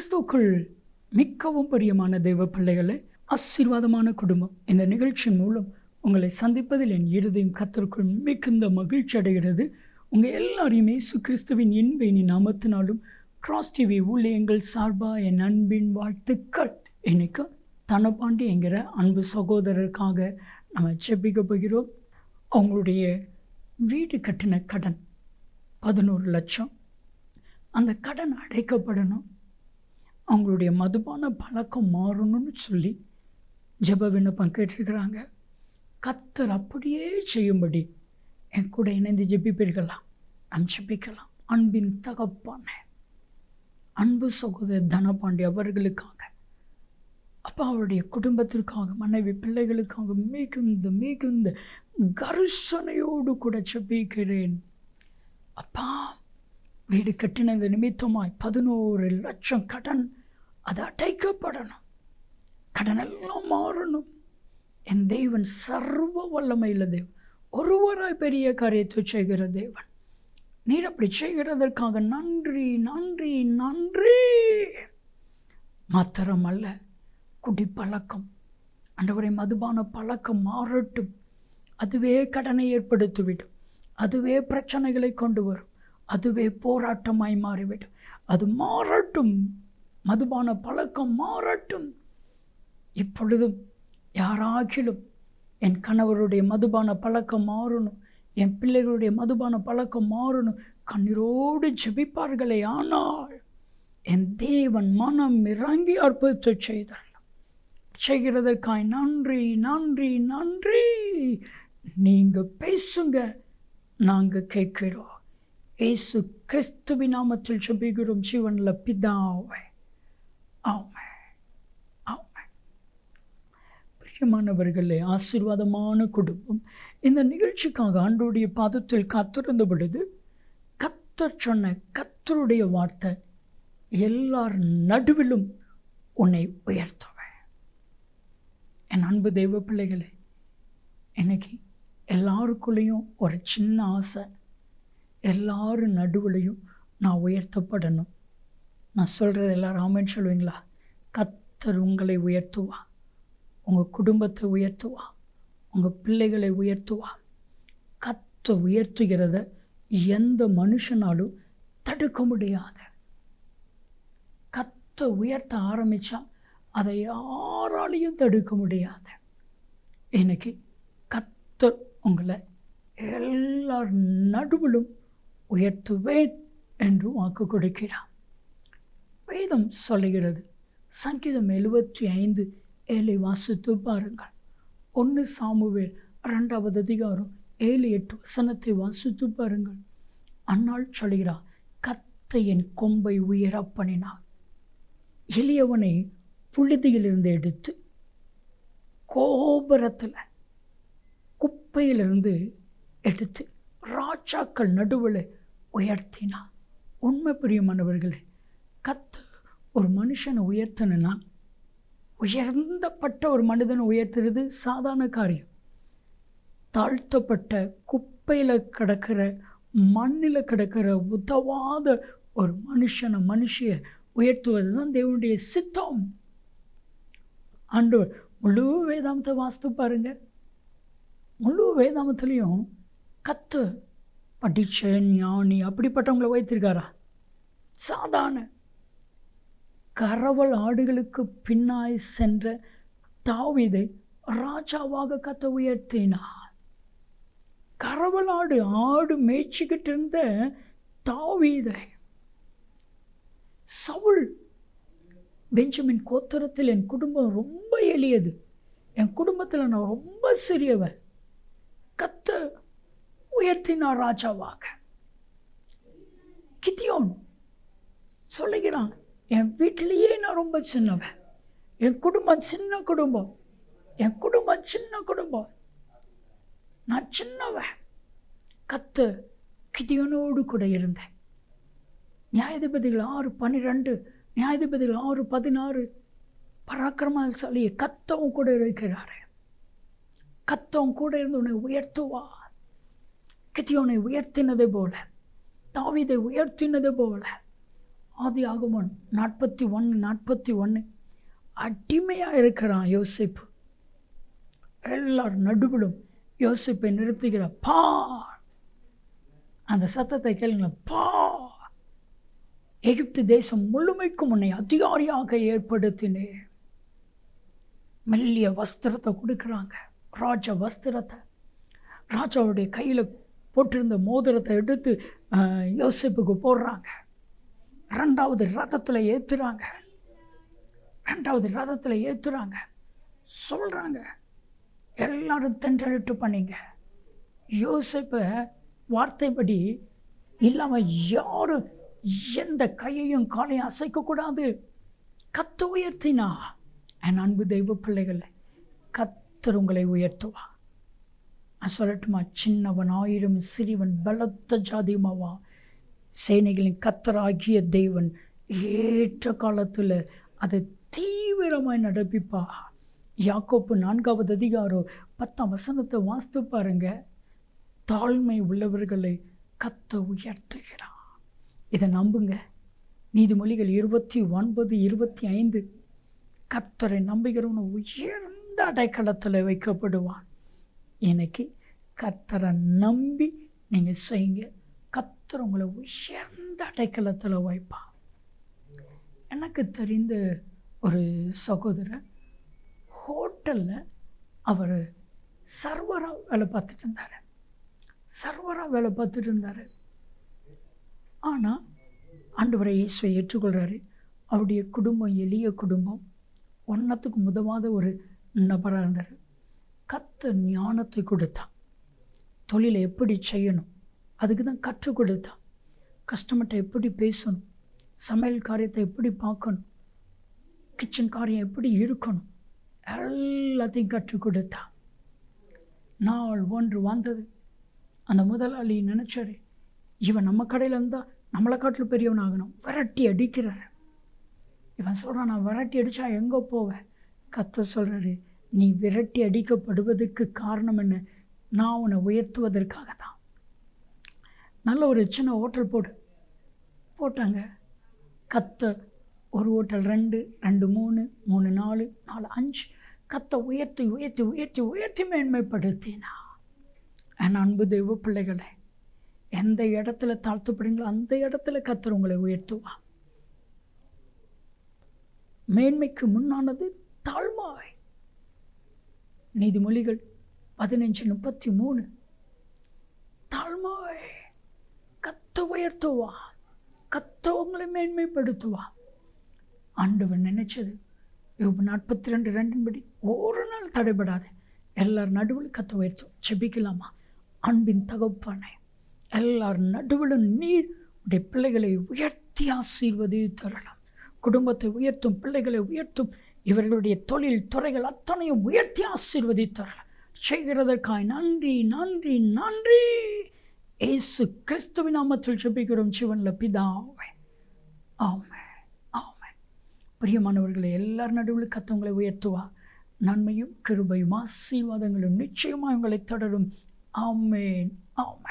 கிறிஸ்துக்கள் மிக்கவும் பிரியமான தெய்வ பிள்ளைகளை ஆசீர்வாதமான குடும்பம். இந்த நிகழ்ச்சி மூலம் உங்களை சந்திப்பதில் என் இருதயம் கத்தருக்குள் மிகுந்த மகிழ்ச்சி அடைகிறது. உங்கள் எல்லாரையுமே சு கிறிஸ்துவின் இன்பைனி நாமத்தினாலும் கிராஸ் டிவி ஊழியங்கள் சார்பாக என் அன்பின் வாழ்த்துக்கள். இன்னைக்கு தனபாண்டி என்கிற அன்பு சகோதரருக்காக நம்ம ஜெபிக்க போகிறோம். அவங்களுடைய வீடு கட்டின கடன் பதினோரு லட்சம். அந்த கடன் அடைக்கப்படணும். அவங்களுடைய மதுபான பழக்கம் மாறணும்னு சொல்லி ஜப விண்ணப்பம் கேட்டிருக்கிறாங்க. கத்தர் அப்படியே செய்யும்படி என் கூட இணைந்து ஜெபிப்பீர்களா? நாம் ஜெபிக்கலாம். அன்பின் தகப்பான அன்பு சகோதரர் தனபாண்டி அவர்களுக்காக அப்பா அவருடைய குடும்பத்திற்காக மனைவி பிள்ளைகளுக்காக மிகுந்த மிகுந்த கருசனையோடு கூட ஜெபிக்கிறேன். அப்பா வீடு கட்டினது நிமித்தமாய் பதினோரு லட்சம் கடன் அது அடைக்கப்படணும். கடன் எல்லாம் மாறணும். என் தெய்வன் சர்வ வல்லமையில் தேவன். ஒருவராய் பெரிய காரியத்தை செய்கிற தேவன். நீர் அப்படி செய்கிறதற்காக நன்றி நன்றி நன்றி. மாத்திரமல்ல குடிப்பழக்கம். அண்டவரை மதுபான பழக்கம் மாறட்டும். அதுவே கடனை ஏற்படுத்திவிடும். அதுவே பிரச்சனைகளை கொண்டு வரும். அதுவே போராட்டமாய் மாறிவிடும். அது மாறட்டும். மதுபான பழக்கம் மாறட்டும். இப்பொழுதும் யாராகிலும் என் கணவருடைய மதுபான பழக்கம் மாறணும் என் பிள்ளைகளுடைய மதுபான பழக்கம் மாறணும் கண்ணீரோடு ஜெபிப்பார்களே ஆனால் என் தேவன் மனம் இறங்கி அற்புதத்தை செய்தார். செய்கிறதற்காய் நன்றி நன்றி நன்றி. நீங்கள் பேசுங்க நாங்கள் கேட்கிறோம். ஏசு கிறிஸ்துவி நாமத்தில் ஜெபிக்கிறோம் ஜீவனில் பிதாவை. ஆமை ஆமை பிரியமானவர்களே ஆசீர்வாதமான குடும்பம். இந்த நிகழ்ச்சிக்காக ஆண்டோடைய பாதத்தில் காத்திருந்த பொழுது கத்தர் சொன்ன கத்தருடைய வார்த்தை எல்லார் நடுவிலும் உன்னை உயர்த்துவேன் என் அன்பு தெய்வ பிள்ளைகளே எனக்கு எல்லாருக்குள்ளேயும் ஒரு சின்ன ஆசை எல்லாரும் நடுவுலையும் நான் உயர்த்தப்படணும். நான் சொல்கிறது எல்லாரும் ஆமேன்னு சொல்லுவீங்களா கத்தர் உங்களை உயர்த்துவா. உங்கள் குடும்பத்தை உயர்த்துவா. உங்கள் பிள்ளைகளை உயர்த்துவா. கத்த உயர்த்துகிறத எந்த மனுஷனாலும் தடுக்க முடியாத. கத்த உயர்த்த ஆரம்பித்தா அதை யாராலையும் தடுக்க முடியாத. எனக்கு கத்தர் உங்களை எல்லார் நடுவிலும் உயர்த்துவேன் என்று வாக்கு கொடுக்கிறான் வேதம் சொல்லுகிறது. சங்கீதம் எழுபத்தி ஐந்து ஏழை வாசித்து பாருங்கள் ஒன்று சாமுவேல் ரெண்டாவது அதிகாரம் ஏழு எட்டு வசனத்தை வாசித்து பாருங்கள் அன்னாள் சொல்கிறார் கத்தையின் என் கொம்பை உயர பண்ணினார். எளியவனை புழுதியிலிருந்து எடுத்து கோபுரத்தில் குப்பையிலிருந்து எடுத்து ராஜாக்கள் நடுவில் உயர்த்தினா உண்மை பிரியமானவர்களே கத்து ஒரு மனுஷனை உயர்த்தணுன்னா உயர்ந்தப்பட்ட ஒரு மனிதனை உயர்த்துறது சாதாரண காரியம். தாழ்த்தப்பட்ட குப்பையில் கிடக்கிற மண்ணில் கிடக்கிற உதவாத ஒரு மனுஷனை மனுஷிய உயர்த்துவது தான் தேவனுடைய சித்தம். ஆண்டவர் முழு வேதாமத்தை வாஸ்து பாருங்க. முழு வேதாமத்துலேயும் கத்து படிச்ச ஞானி அப்படிப்பட்டவங்களை வைத்திருக்காரா சாதாரண கரவல் ஆடுகளுக்கு பின்னாய் சென்ற தாவிதை ராஜாவாக கத்த உயர்த்தினார். கரவல் ஆடு ஆடு மேய்ச்சிக்கிட்டு இருந்த தாவீதை சவுள் பெஞ்சமின் கோத்தரத்தில் என் குடும்பம் ரொம்ப எளியது. என் குடும்பத்தில் நான் ரொம்ப சிறியவன். கத்த உயர்த்தினார் ராஜாவாக. கித்தியோன் சொல்லுகிறான் என் வீட்டிலேயே நான் ரொம்ப சின்னவன். என் குடும்பம் சின்ன குடும்பம். என் குடும்பம் சின்ன குடும்பம். நான் சின்னவன். கத்து கிதியனோடு கூட இருந்தேன். நியாயாதிபதிகள் ஆறு பன்னிரெண்டு நியாயாதிபதிகள் ஆறு பதினாறு பராக்கிரமசாலிய கத்தவும் கூட இருக்கிறாரு. கத்தவும் கூட இருந்து உன்னை உயர்த்துவா கிதியோனை உயர்த்தினது போல தாவிதை உயர்த்தினது போல ஆதி ஆகுமன் நாற்பத்தி ஒன்று நாற்பத்தி ஒன்று அடிமையாக இருக்கிறான் யோசிப்பு. எல்லார் நடுவிலும் யோசிப்பை நிறுத்துகிற பா அந்த சத்தத்தை கேளுங்களேன். பா எகிப்து தேசம் முழுமைக்கும் உன்னை அதிகாரியாக ஏற்படுத்தினே மெல்லிய வஸ்திரத்தை கொடுக்குறாங்க. ராஜ வஸ்திரத்தை. ராஜாவுடைய கையில் போட்டிருந்த மோதிரத்தை எடுத்து யோசிப்புக்கு போடுறாங்க. ரெண்டாவது ரதத்தில் ஏற்றுறாங்க ரெண்டாவது ரதத்தில் ஏற்றுறாங்க சொல்கிறாங்க எல்லாரும் தென்றலிட்டு பண்ணிங்க. யோசிப்பை வார்த்தைப்படி இல்லாமல் யாரும் எந்த கையையும் காலையும் அசைக்கக்கூடாது. கத்து உயர்த்தினா என் அன்பு தெய்வ பிள்ளைகளை கத்தர் உங்களை உயர்த்துவா நான் சொல்லட்டுமா சின்னவன் ஆயிரம் சிறிவன் பலத்த ஜாதியுமாவா சேனைகளின் கத்தராகிய தேவன் ஏற்ற காலத்தில் அதை தீவிரமாய் நடப்பிப்பா யாக்கோப்பு நான்காவது அதிகாரம் பத்தாம் வசனத்தை வாசித்து பாருங்க. தாழ்மை உள்ளவர்களை கத்த உயர்த்துகிறான் இதை நம்புங்க. நீதிமொழிகள் இருபத்தி ஒன்பது இருபத்தி ஐந்து. கத்தரை நம்புகிறவன் உயர்ந்த அடைக்கலத்தில் வைக்கப்படுவான். எனக்கு கத்தரை நம்பி நீங்கள் செய்யுங்க. கத்தர் உங்களை உயர்ந்த அடைக்கலத்தில் வைப்பான் எனக்கு தெரிந்த ஒரு சகோதரர் ஹோட்டலில் அவர் சர்வராக வேலை பார்த்துட்டு இருந்தார். சர்வராக வேலை பார்த்துட்டு இருந்தார். ஆனால் ஆண்டவரை இயேசுவை ஏற்றுக்கொள்கிறாரு அவருடைய குடும்பம் எளிய குடும்பம் ஒன்றத்துக்கு முதவாத ஒரு நபராக இருந்தார். கத்த ஞானத்தை கொடுத்தான். தொழிலை எப்படி செய்யணும்? அதுக்கு தான் கற்றுக் கொடுத்தான். கஸ்டமர்கிட்ட எப்படி பேசணும்? சமையல் காரியத்தை எப்படி பார்க்கணும்? கிச்சன் காரியம் எப்படி இருக்கணும்? எல்லாத்தையும் கற்றுக் கொடுத்தான். நாள் ஒன்று வந்தது அந்த முதலாளி நினச்சாரு இவன் நம்ம கடையில் இருந்தால் நம்மளை காட்டில் பெரியவன் ஆகணும் விரட்டி அடிக்கிறார். இவன் சொல்கிறான் நான் விரட்டி அடித்தா எங்கே போவேன் கத்த சொல்கிறாரு நீ விரட்டி அடிக்கப்படுவதற்கு காரணம் என்ன? நான் உன்னை உயர்த்துவதற்காக தான் நல்ல ஒரு சின்ன ஹோட்டல் போடு. போட்டாங்க. கத்த ஒரு ஹோட்டல் ரெண்டு ரெண்டு மூணு மூணு நாலு நாலு அஞ்சு. கத்த உயர்த்தி உயர்த்தி உயர்த்தி உயர்த்தி மேன்மைப்படுத்தினா. என் அன்பு தெய்வ பிள்ளைகளை எந்த இடத்துல தாழ்த்தப்படுங்களோ அந்த இடத்துல கத்தர் உங்களை உயர்த்துவா மேன்மைக்கு முன்னானது தாழ்மாவை நீதிமொழிகள் பதினஞ்சு முப்பத்தி மூணு தாழ்மாவை கத்த உயர்த்துவா கத்த உங்களை மேன்மைப்படுத்துவா ஆண்டவன் நினைச்சது. யோபு நாற்பத்தி ரெண்டு ரெண்டின்படி ஒரு நாள் தடைபடாது. எல்லார் நடுவில் கத்த உயர்த்தும். செபிக்கலாமா அன்பின் தகப்பானே எல்லார் நடுவிலும் நீர் உடைய பிள்ளைகளை உயர்த்தி ஆசீர்வதி தரலாம். குடும்பத்தை உயர்த்தும் பிள்ளைகளை உயர்த்தும் இவர்களுடைய தொழில் துறைகள் அத்தனையும் உயர்த்தி ஆசீர்வதி தரலாம். செய்கிறதற்காய் நன்றி நன்றி நன்றி. ஏசு கிறிஸ்துவின் நாமத்தில் ஜெபிக்கிறோம் சிவனில் பிதாவே. ஆமே ஆமே பிரியமானவர்களை எல்லார் நடுவில் கத்தவங்களை உயர்த்துவா நன்மையும் கிருபையும் ஆசீர்வாதங்களும் நிச்சயமாக உங்களை தொடரும். ஆமேன் ஆமே